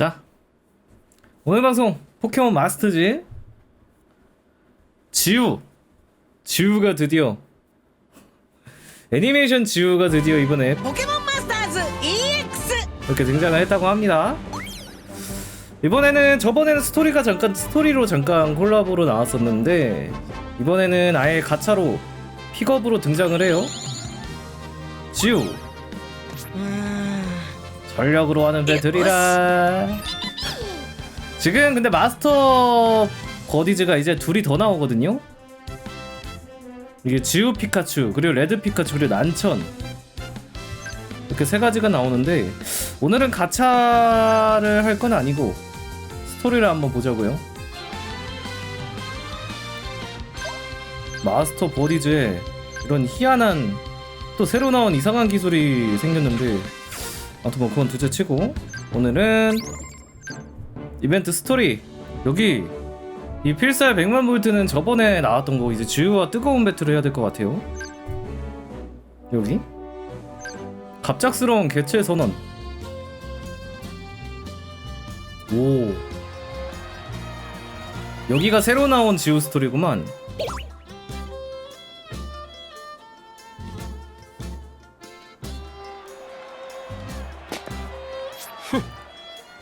자 오늘 방송 포켓몬 마스터즈 지우 지우가 드디어 애니메이션 지우가 드디어 이번에 포켓몬 마스터즈 EX 이렇게 등장을 했다고 합니다. 이번에는 저번에는 스토리가 잠깐 스토리로 잠깐 콜라보로 나왔었는데 이번에는 아예 가차로 픽업으로 등장을 해요. 지우 전력으로 하는 배틀이라. 지금 근데 마스터 버디즈가 이제 둘이 더 나오거든요. 이게 지우 피카츄 그리고 레드 피카츄 그리고 난천 이렇게 세 가지가 나오는데 오늘은 가차를 할 건 아니고 스토리를 한번 보자고요. 마스터 버디즈에 이런 희한한 또 새로 나온 이상한 기술이 생겼는데 아무튼 뭐 그건 둘째 치고 오늘은 이벤트 스토리. 여기 이 필살 100만 볼트는 저번에 나왔던 거 이제 지우와 뜨거운 배틀을 해야 될 것 같아요. 여기 갑작스러운 개체 선언. 오. 여기가 새로 나온 지우 스토리구만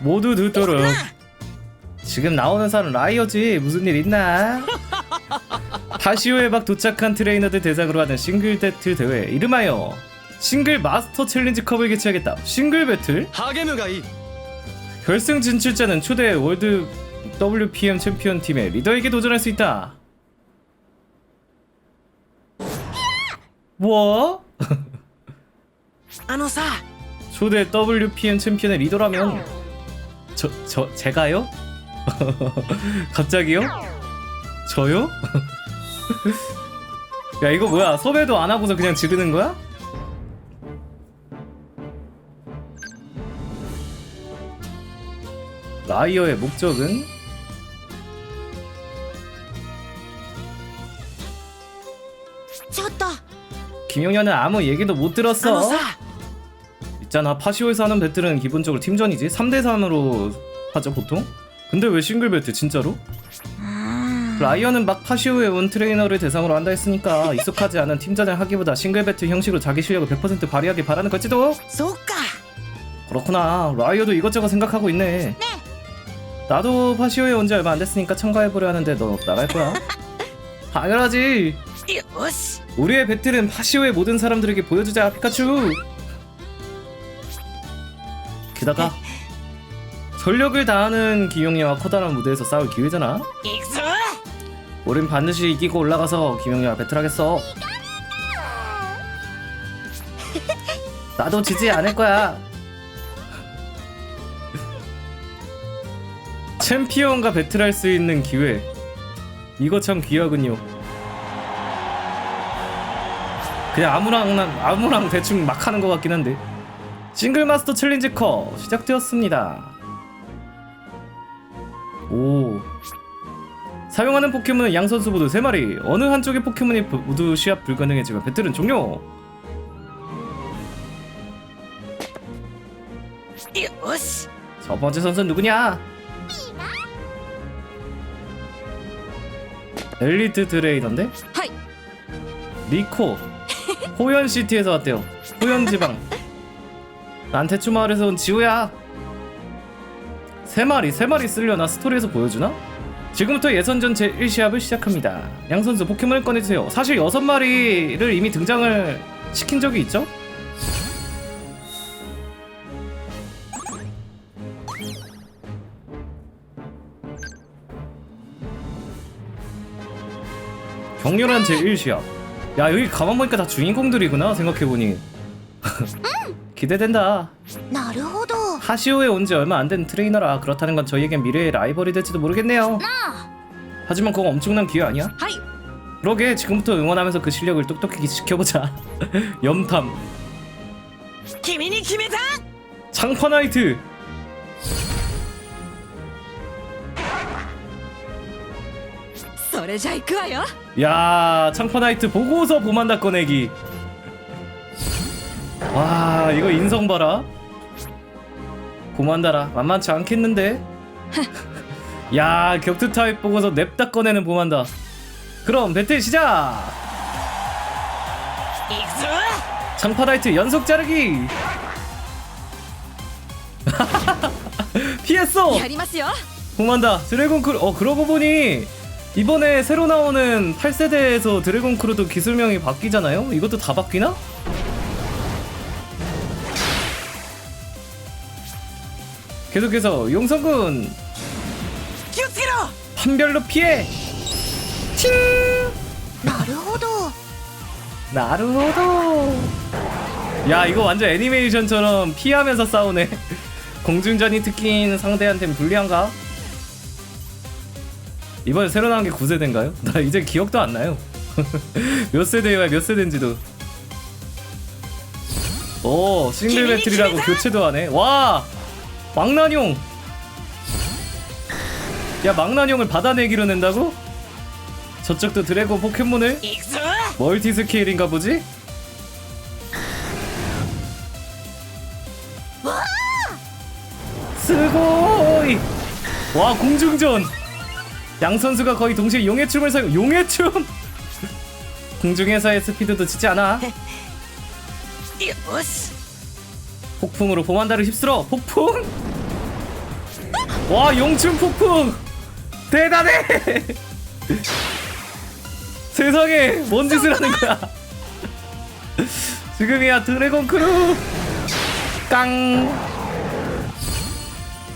모두 듣도록. 지금 나오는 사람 라이어지. 무슨 일 있나? 다시오에 막 도착한 트레이너들 대상으로 하는 싱글 배틀 대회. 이름하여 싱글 마스터 챌린지 컵을 개최하겠다. 싱글 배틀? 하게누가이. 결승 진출자는 초대 월드 WPM 챔피언 팀의 리더에게 도전할 수 있다. 뭐? 초대 WPM 챔피언의 리더라면 어. 저, 저, 제가요? 갑자기요? 저요? 야, 이거 뭐야? 섭외도 안 하고서 그냥 지르는 거야? 라이어의 목적은? 김영현은 아무 얘기도 못 들었어. 있잖아. 파시오에서 하는 배틀은 기본적으로 팀전이지. 3대3으로 하죠 보통? 근데 왜 싱글 배틀 진짜로? 라이언은 막 파시오의 온 트레이너를 대상으로 한다 했으니까 익숙하지 않은 팀전을 하기보다 싱글 배틀 형식으로 자기 실력을 100% 발휘하길 바라는 걸지도? 그렇구나. 라이어도 이것저것 생각하고 있네. 나도 파시오에 온 지 얼마 안 됐으니까 참가해보려 하는데 너 나갈 거야? 당연하지. 우리의 배틀은 파시오의 모든 사람들에게 보여주자 피카츄. 게다가 전력을 다하는 김영애와 커다란 무대에서 싸울 기회잖아. 익수! 우린 반드시 이기고 올라가서 김영애와 배틀하겠어. 나도 지지 않을 거야. 챔피언과 배틀할 수 있는 기회. 이거 참 귀하군요. 그냥 아무랑 아무랑 대충 막 하는 것 같긴 한데. 싱글 마스터 챌린지 커 시작되었습니다. 오. 사용하는 포켓몬은 양선수 모두 3마리. 어느 한쪽의 포켓몬이 모두 시합 불가능해지면 배틀은 종료. 요시. 첫 번째 선수는 누구냐? 엘리트 드레이던데? 하이. 리코. 호연시티에서 왔대요. 호연지방. 난 대추마을에서 온 지우야. 세 마리 세 마리 쓸려나 스토리에서 보여주나? 지금부터 예선전 제1시합을 시작합니다. 양 선수 포켓몬을 꺼내주세요. 사실 여섯 마리를 이미 등장을 시킨 적이 있죠? 격렬한 제1시합. 야 여기 가만 보니까 다 주인공들이구나 생각해보니 기대된다 なるほど 하시오에 온 지 얼마 안 된 트레이너라 그렇다는 건 저희에겐 미래의 라이벌이 될지도 모르겠네요 하지만 그건 엄청난 기회 아니야? はい 그러게 지금부터 응원하면서 그 실력을 똑똑히 지켜보자 염탐 君に決めた 창파나이트 それじゃ行くわよ 야 창파나이트 보고서 보만다 꺼내기 와 이거 인성 봐라. 고만다라 만만치 않겠는데? 야 격투 타입 보고서 냅다 꺼내는 보만다. 그럼 배틀 시작! 장파다이트 연속 자르기! 피했어! 고만다 드래곤 크루 어 그러고 보니 이번에 새로 나오는 8세대에서 드래곤 크루도 기술명이 바뀌잖아요? 이것도 다 바뀌나? 계속해서 용성군. 판별로 피해! 칭! 나루호도! 나루호도! 야 이거 완전 애니메이션처럼 피하면서 싸우네. 공중전이 특기인 상대한테는 불리한가? 이번에 새로 나온 게 9세대인가요? 나 이제 기억도 안 나요. 몇 세대야 몇 세대인지도. 오 싱글 배틀이라고 교체도 하네. 와! 망난용 야 망난용을 받아내기로 낸다고? 저쪽도 드래곤 포켓몬을? 멀티 스케일인가 보지? 스고이! 와 공중전! 양 선수가 거의 동시에 용의 춤을 사용 용의 춤! 공중에서의 스피드도 지지 않아. 폭풍으로 보만다를 휩쓸어. 폭풍! 와 용춘 폭풍! 대단해! 세상에 뭔 짓을 하는 거야? 지금이야 드래곤 크루! 깡!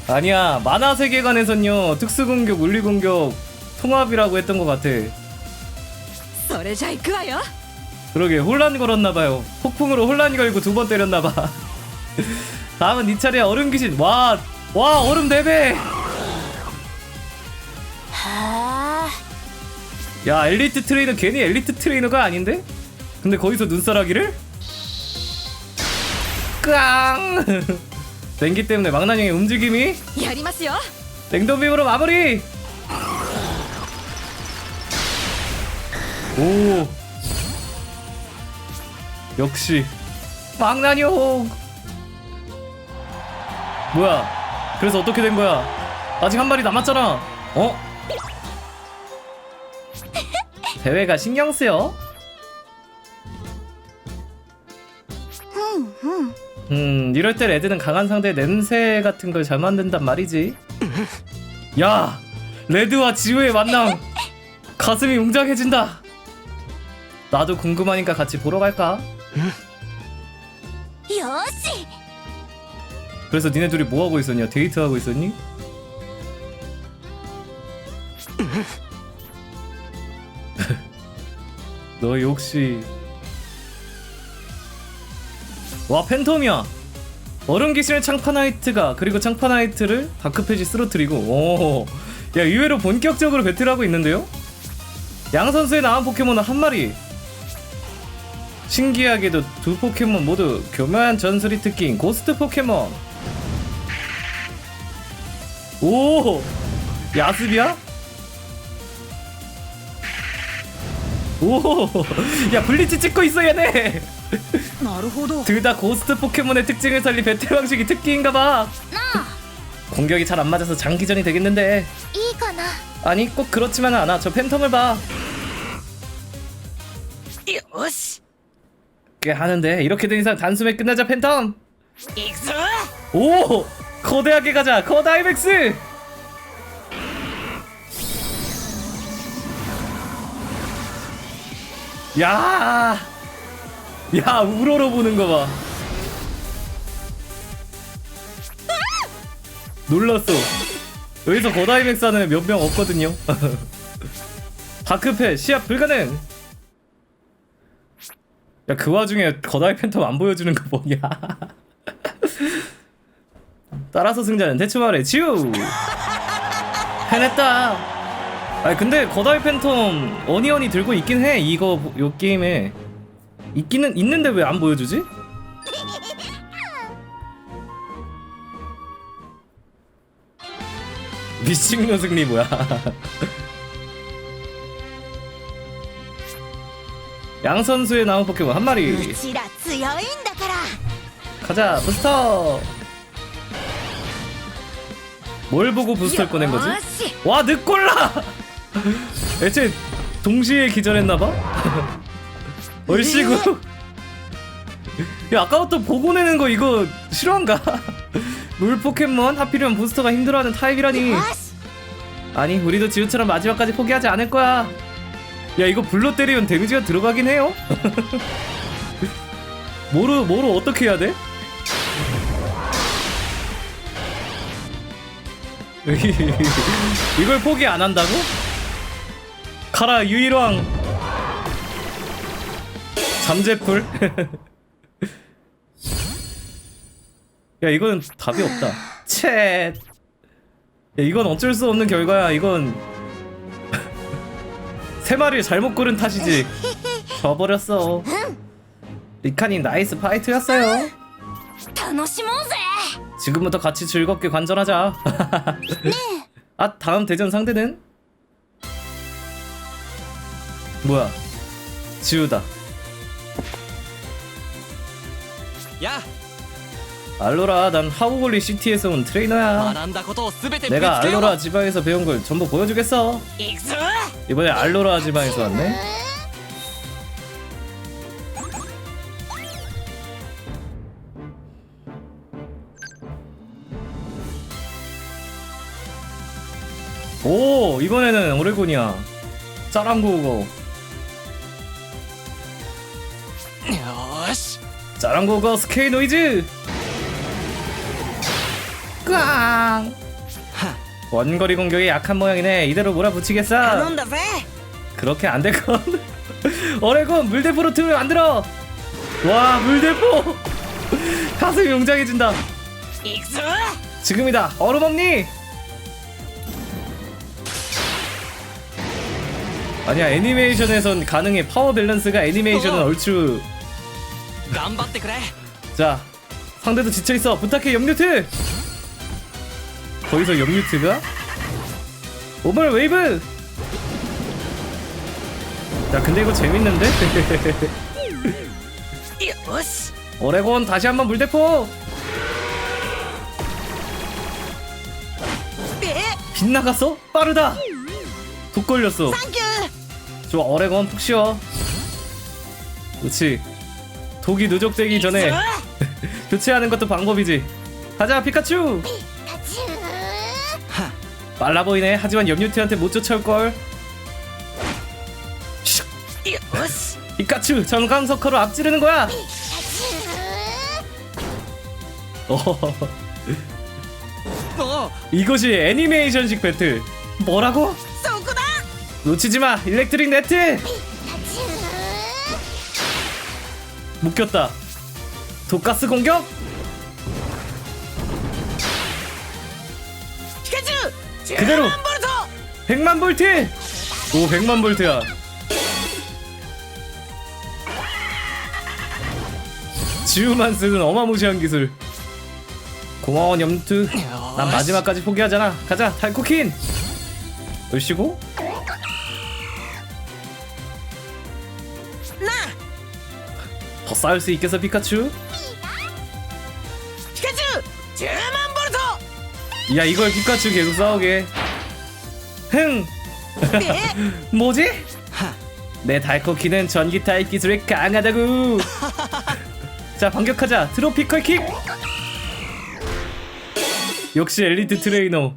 아니야 만화 세계관에선요 특수 공격 물리 공격 통합이라고 했던 것 같아. 그러게 혼란 걸었나봐요. 폭풍으로 혼란 걸고 두 번 때렸나봐. 다음은 네 니 차례야 얼음 귀신 와 와 얼음 4배 야 엘리트 트레이너 괜히 엘리트 트레이너가 아닌데? 근데 거기서 눈사라기를? 깡! 냉기 때문에 망나뇽의 움직임이 야리마스요. 냉동빔으로 마무리! 오 역시 망나뇽 뭐야 그래서 어떻게 된 거야 아직 한 마리 남았잖아 어? 대회가 신경 쓰여? 음 이럴 때 레드는 강한 상대의 냄새 같은 걸 잘 만든단 말이지 야 레드와 지우의 만남 가슴이 웅장해진다 나도 궁금하니까 같이 보러 갈까? よし 그래서 니네 둘이 뭐 하고 있었냐? 데이트하고 있었니? 너 역시 와 팬텀이야. 얼음 귀신의 창파나이트가 그리고 창파나이트를 다크패지 쓰러뜨리고 오, 야 의외로 본격적으로 배틀하고 있는데요? 양 선수에 나온 포켓몬은 한 마리. 신기하게도 두 포켓몬 모두 교묘한 전술이 특기인 고스트 포켓몬 오 야습이야? 오야 블리치 찍고 있어 얘네 なるほど 둘 다 고스트 포켓몬의 특징을 살린 배틀 방식이 특기인가봐 공격이 잘 안 맞아서 장기전이 되겠는데 いいかな 아니 꼭 그렇지만은 않아 저 팬텀을 봐 よし 꽤 하는데 이렇게 된 이상 단숨에 끝나자 팬텀 行くぞ 오 거대하게 가자 거다이맥스 야, 야 우러러 보는 거 봐. 놀랐어. 여기서 거다이맥스 하는 몇 명 없거든요. 다크패 시합 불가능. 야 그 와중에 거다이 팬텀 안 보여주는 거 뭐냐? 따라서 승자는 대체 말해 지우! 해냈다. 아 근데 거다이 팬텀 어니어니 들고 있긴 해 이거 요 게임에. 있기는 있는데 왜 안 보여주지? 미친놈 승리 뭐야? 양 선수의 나온 포켓몬 한 마리. 가자 부스터! 뭘 보고 부스터를 꺼낸 거지? 와 늦골라! 애초에 동시에 기절했나봐? 얼씨구 야 아까부터 보고 내는 거 이거 실화인가? 물 포켓몬 하필이면 부스터가 힘들어하는 타입이라니 아니 우리도 지우처럼 마지막까지 포기하지 않을 거야 야 이거 불로 때리면 데미지가 들어가긴 해요? 뭐로 뭐로 어떻게 해야 돼? 이걸 포기 안 한다고? 가라 유일왕 잠재풀 야 이건 답이 없다 챗 야, 이건 어쩔 수 없는 결과야. 이건 세 마리를 잘못 고른 탓이지. 져버렸어. 리카님 나이스 파이트였어요. 楽しもうぜ 지금부터 같이 즐겁게 관전하자. 네. 아 다음 대전 상대는 뭐야? 지우다. 야. 알로라, 난 하우골리 시티에서 온 트레이너야. 내가 알로라 지방에서 배운 걸 전부 보여주겠어. 이번에 알로라 지방에서 왔네. 음. 오 이번에는 오레곤이야. 짜랑고고 짜랑고고 스케이 노이즈. 꽝. 원거리 공격이 약한 모양이네. 이대로 몰아붙이겠어. 그렇게 안 될건. 오레곤 물대포로 틈을 만들어. 와 물대포. 가슴이 웅장해진다. 지금이다. 얼음 없니? 아니야 애니메이션에선 가능해. 파워 밸런스가 애니메이션은 얼추. 간바떼 그래. 자 상대도 지쳐있어. 부탁해 염류트! 거기서 염류트가? 오벌 웨이브! 야 근데 이거 재밌는데? 오레곤 다시 한번 물대포! 빗나갔어? 빠르다! 독 걸렸어. 땡큐. 좀 어레건 푹 쉬어. 그렇지. 독이 누적되기 전에 교체하는 것도 방법이지. 가자 피카츄! 빨라 보이네. 하지만 염유티한테 못 쫓아올걸? 피카츄 전광석화로 앞지르는 거야! 이것이 애니메이션식 배틀. 뭐라고? 놓치지마 일렉트릭 네트! 묶였다. 독가스 공격! 그대로! 100만 볼트! 오 100만 볼트야. 지우만 쓰는 어마무시한 기술. 고마워 염투. 난 마지막까지 포기하잖아. 가자 달코킨! 으시고. 싸울 수 있겠어 피카츄 ピカチュウ10万ボルト 야 이걸 피카츄 계속 싸우게 흥 え 뭐지? は 내 달코키는 전기 타입 기술이 강하다고 자 반격하자 트로피컬 킥 역시 엘리트 트레이너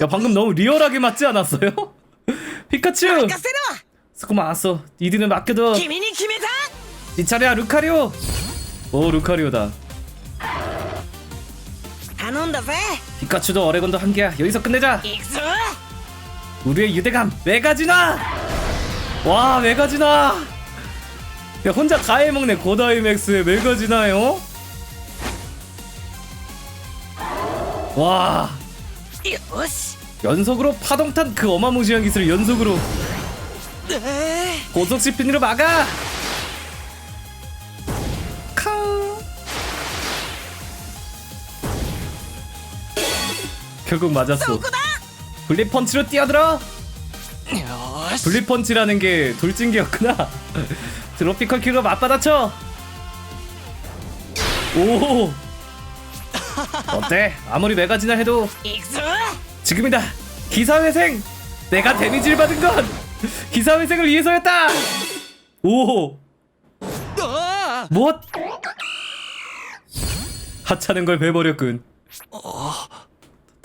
야 방금 너무 리얼하게 맞지 않았어요? 피카츄 任せろ 스코마 왔어 니드는 맡겨둬 君に決めた 이 차례야 루카리오! 오 루카리오다. 안온다 배 피카츄도 어레곤도 한 개야. 여기서 끝내자. 익수! 우리의 유대감 메가지나? 와 메가지나? 야 혼자 가해 먹네 고다이맥스의 메가지나요? 와. 요시 연속으로 파동탄 그 어마무시한 기술 연속으로 고속 시핀으로 막아! 결국 맞았어. 블리펀치로 뛰어들어. 블리펀치라는 게 돌진기였구나. 트로피컬 큐로 맞받아쳐. 오. 어때? 아무리 메가지나 해도 지금이다. 기사회생. 내가 데미지를 받은 건 기사회생을 위해서였다. 오. 뭐? 하찮은 걸 베버렸군.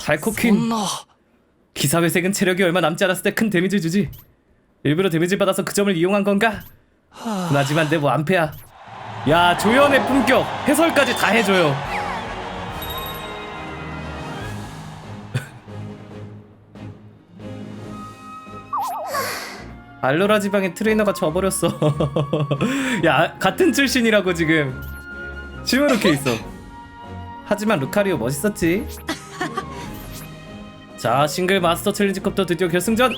달코퀸 기사회색은 체력이 얼마 남지 않았을 때 큰 데미지 주지. 일부러 데미지 받아서 그 점을 이용한 건가? 하지만 내 뭐 안패야. 야 조연의 품격. 해설까지 다 해줘요. 알로라 지방의 트레이너가 져버렸어. 야 같은 출신이라고 지금. 심으룩해 있어 하지만 루카리오 멋있었지. 자 싱글 마스터 챌린지컵도 드디어 결승전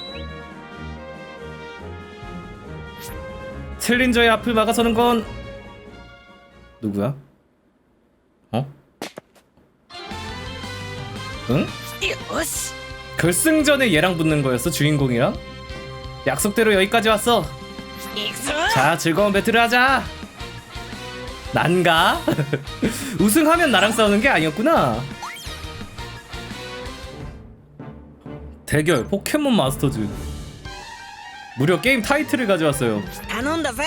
챌린저의 앞을 막아서는 건 누구야? 어? 응? 결승전에 얘랑 붙는 거였어 주인공이랑? 약속대로 여기까지 왔어 자 즐거운 배틀을 하자 난가? 우승하면 나랑 싸우는 게 아니었구나 대결 포켓몬 마스터즈. 무려 게임 타이틀을 가져왔어요. 다논다 배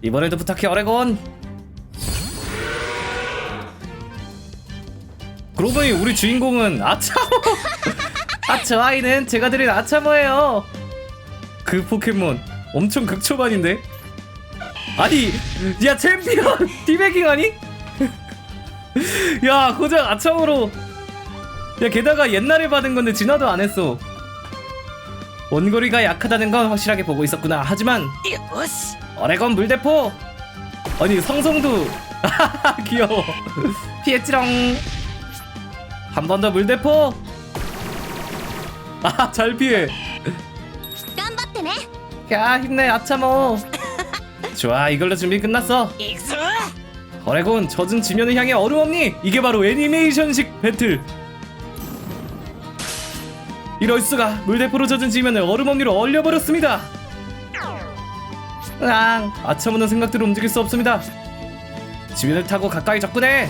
이번에도 부탁해 어레곤! 그러더니 우리 주인공은 아차모 아저 아이는 제가 드린 아차모예요! 그 포켓몬 엄청 극초반인데? 아니 야 챔피언! 디베깅 아니? 야 고작 아차모로 야 게다가 옛날에 받은 건데 진화도 안 했어. 원거리가 약하다는 건 확실하게 보고 있었구나. 하지만 어레건 물대포. 아니 성성도 귀여워. 피했지롱. 한 번 더 물대포. 아 잘 피해. 야 힘내 아차모. 좋아 이걸로 준비 끝났어. 어레곤 젖은 지면을 향해 어루엄니 이게 바로 애니메이션식 배틀. 이럴 수가 물대포로 젖은 지면을 얼음 언니로 얼려버렸습니다. 으앙 아첨없는 생각들을 움직일 수 없습니다. 지면을 타고 가까이 접근해.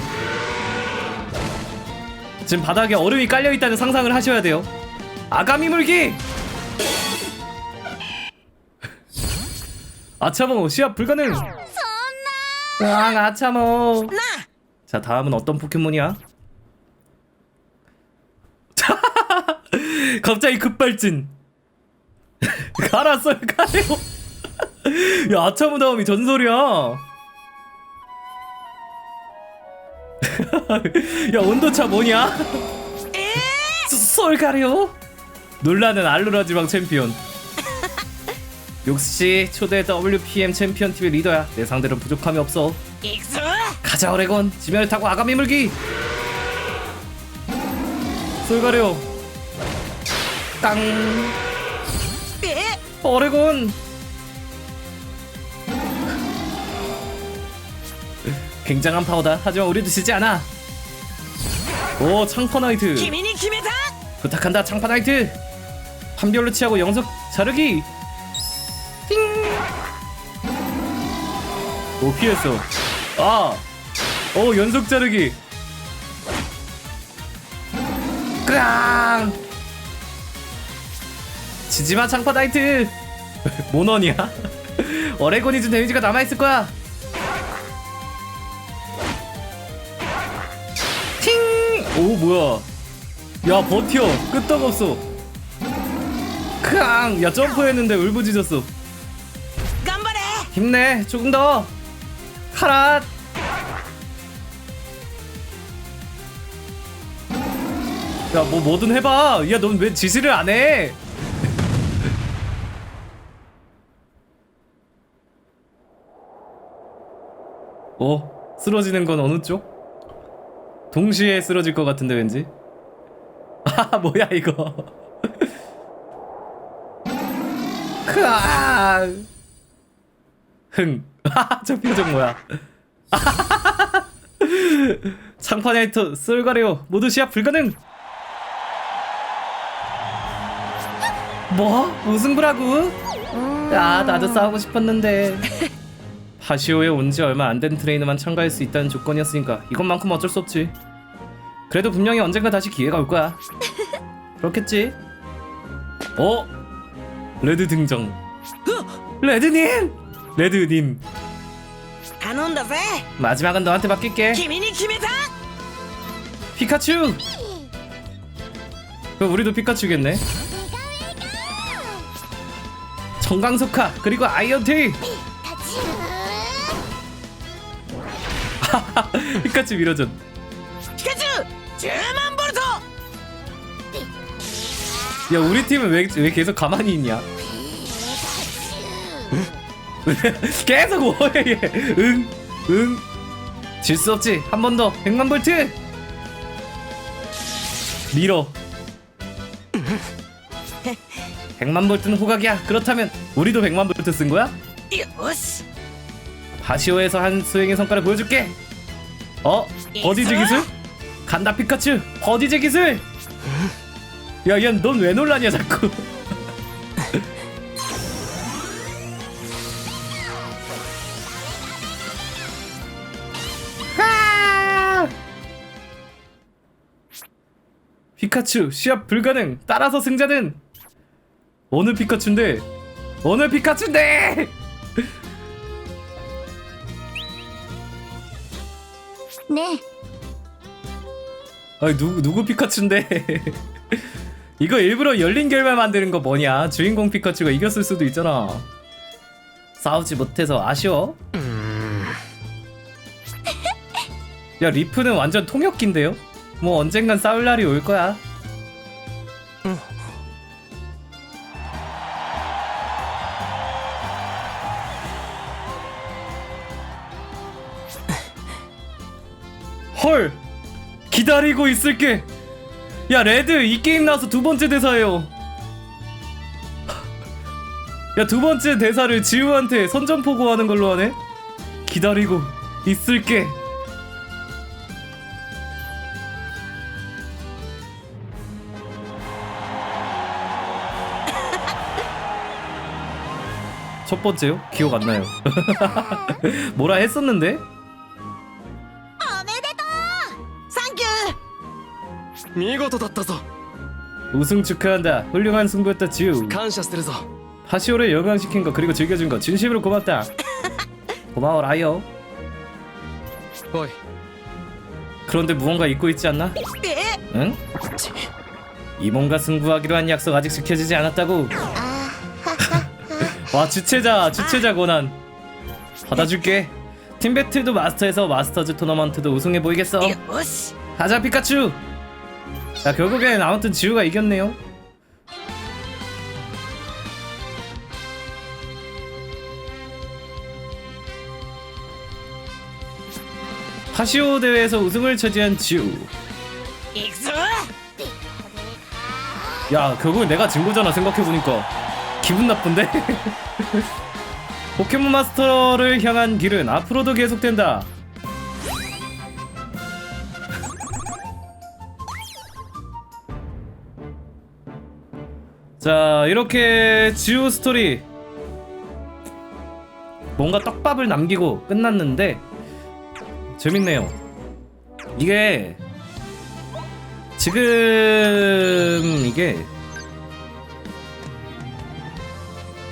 지금 바닥에 얼음이 깔려 있다는 상상을 하셔야 돼요. 아가미 물기. 아차모 시합 불가능. 으앙 아차모. 나. 자 다음은 어떤 포켓몬이야? 갑자기 급발진. 갈았어요, 가요. 야, 아차 무다움이 전설이야. 야, 온도차 뭐냐? 쏠 가려. 논란은 알루라지방 챔피언. 욕스씨 초대 WPM 챔피언 팀의 리더야. 내 상대는 부족함이 없어. 익수! 가자 오레곤 지면을 타고 아가미 물기. 쏠가려. 땅. 오레곤. 굉장한 파워다. 하지만 우리도 지지 않아. 오 창파 나이트. 부탁한다 창파 나이트. 판별로 치하고 영석 자르기. 띵. 오 피했어. 아. 오 연속 자르기. 그랑. 지지마 창파 나이트. 모넌이야? 어레곤이 준 데미지가 남아있을 거야. 팅오 뭐야? 야 버텨. 끄떡없어. 크앙! 야 점프했는데 울부짖었어. 힘내. 조금 더. 카랏. 야뭐 뭐든 해봐. 야 넌 왜 지시를 안해? 어? 쓰러지는 건 어느 쪽? 동시에 쓰러질 것 같은데 왠지? 아 뭐야 이거. 크아! 흥저 표정 뭐야? 창파네이터 쏠가래요 모두 시합 불가능! 뭐? 우승부라고? 야 나도 싸우고 싶었는데 파시오에 온 지 얼마 안 된 트레이너만 참가할 수 있다는 조건이었으니까 이것만큼 어쩔 수 없지 그래도 분명히 언젠가 다시 기회가 올 거야. 그렇겠지? 어? 레드 등장. 레드님! 레드님. 頼んだぜ 마지막은 너한테 맡길게. 君に決めた 피카츄! 그럼 우리도 피카츄겠네. 정강석화 그리고 아이언테 피카츄 밀어전. 피카츄 10만 볼트. 야 우리 팀은 왜, 왜 계속 가만히 있냐? 계속 뭐해 얘. 응, 응. 질 수 없지. 한 번 더. 100만 볼트. 밀어. 100만 볼트는 호각이야. 그렇다면 우리도 100만 볼트 쓴 거야? 요시. 바시오에서 한 수행의 성과를 보여줄게. 어? 버디즈 기술? 간다 피카츄. 버디즈 기술. 야, 야, 넌 왜 놀라냐 자꾸. 아! 피카츄 시합 불가능. 따라서 승자는 어느 피카츄인데? 어느 피카츄인데? ね 아니 누구 누구 피카츄인데? 이거 일부러 열린 결말 만드는 거 뭐냐? 주인공 피카츄가 이겼을 수도 있잖아. 싸우지 못해서 아쉬워. 야 리프는 완전 통역기인데요? 뭐 언젠간 싸울 날이 올 거야. 헐 기다리고 있을게. 야 레드 이 게임 나와서 두 번째 대사예요. 야 두 번째 대사를 지우한테 선전포고 하는 걸로 하네. 기다리고 있을게. 첫 번째요? 기억 안 나요. 뭐라 했었는데? 見事だったぞ 우승 축하한다. 훌륭한 승부였다 지우. 感謝してるぞ 파시오를 영광시킨 거 그리고 즐겨준 거 진심으로 고맙다. 고마워 라이어. おい 그런데 무언가 잊고 있지 않나? え 응? 이몽과 승부하기로 한 약속 아직 지켜지지 않았다고. うあ 와 주최자 주최자 권한 받아줄게. 팀 배틀도 마스터에서 마스터즈 토너먼트도 우승해 보이겠어. よし 가자 피카츄. 자 결국엔 아무튼 지우가 이겼네요. 카시오 대회에서 우승을 차지한 지우. 야 결국 내가 진 거잖아 생각해보니까. 기분 나쁜데? 포켓몬 마스터를 향한 길은 앞으로도 계속된다. 자 이렇게 지우 스토리 뭔가 떡밥을 남기고 끝났는데 재밌네요 이게 지금 이게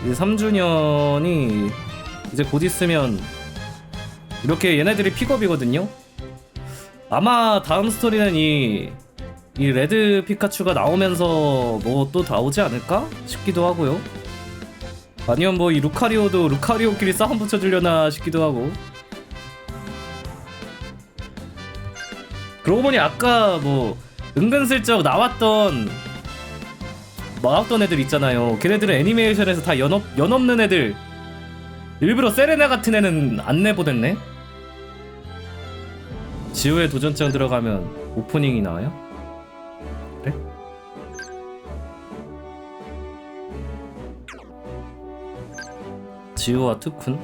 이제 3주년이 이제 곧 있으면 이렇게 얘네들이 픽업이거든요. 아마 다음 스토리는 이, 이 레드 피카츄가 나오면서 뭐 또 나오지 않을까 싶기도 하고요. 아니면 뭐 이 루카리오도 루카리오끼리 싸움 붙여주려나 싶기도 하고. 그러고 보니 아까 뭐 은근슬쩍 나왔던 나왔던 애들 있잖아요. 걔네들은 애니메이션에서 다 연, 없, 연 없는 애들. 일부러 세레나 같은 애는 안 내보냈네. 지우의 도전장 들어가면 오프닝이 나와요? 지우와 특훈?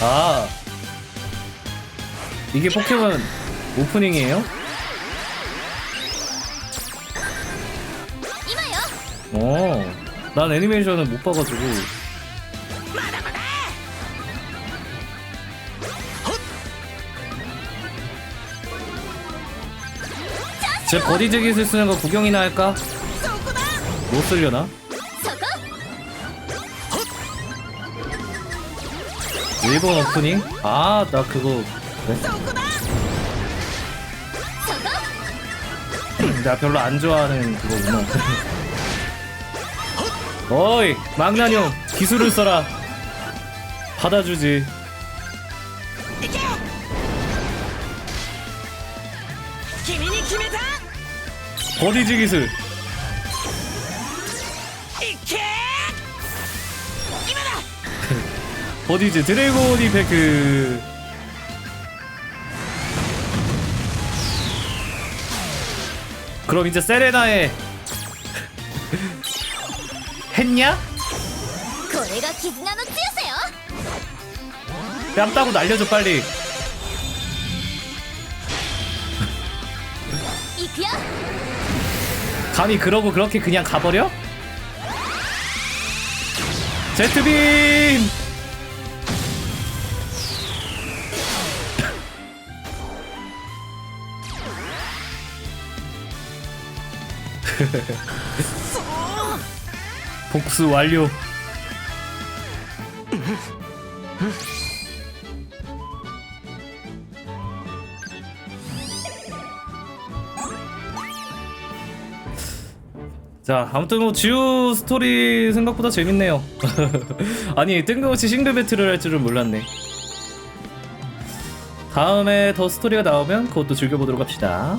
아. 이게 포켓몬 오프닝이에요? 어, 난 애니메이션을 못 봐가지고. 제 버디제기술 쓰는 거 구경이나 할까? 못 쓸려나? 일본 오프닝? 아, 나 그거. 네? 나 음, 별로 안 좋아하는 그거구나. 어이, 망나뇽, 기술을 써라. 받아주지. 버디지 기술. 버디즈 드래곤이 백그 그럼 이제 세레나의 했냐? 뺨 따고 날려줘 빨리 감히 그러고 그렇게 그냥 가버려? 제트빔! 복수 완료. 자, 아무튼 뭐 지우 스토리 생각보다 재밌네요. 아니 뜬금없이 싱글 배틀을 할 줄은 몰랐네. 다음에 더 스토리가 나오면 그것도 즐겨보도록 합시다.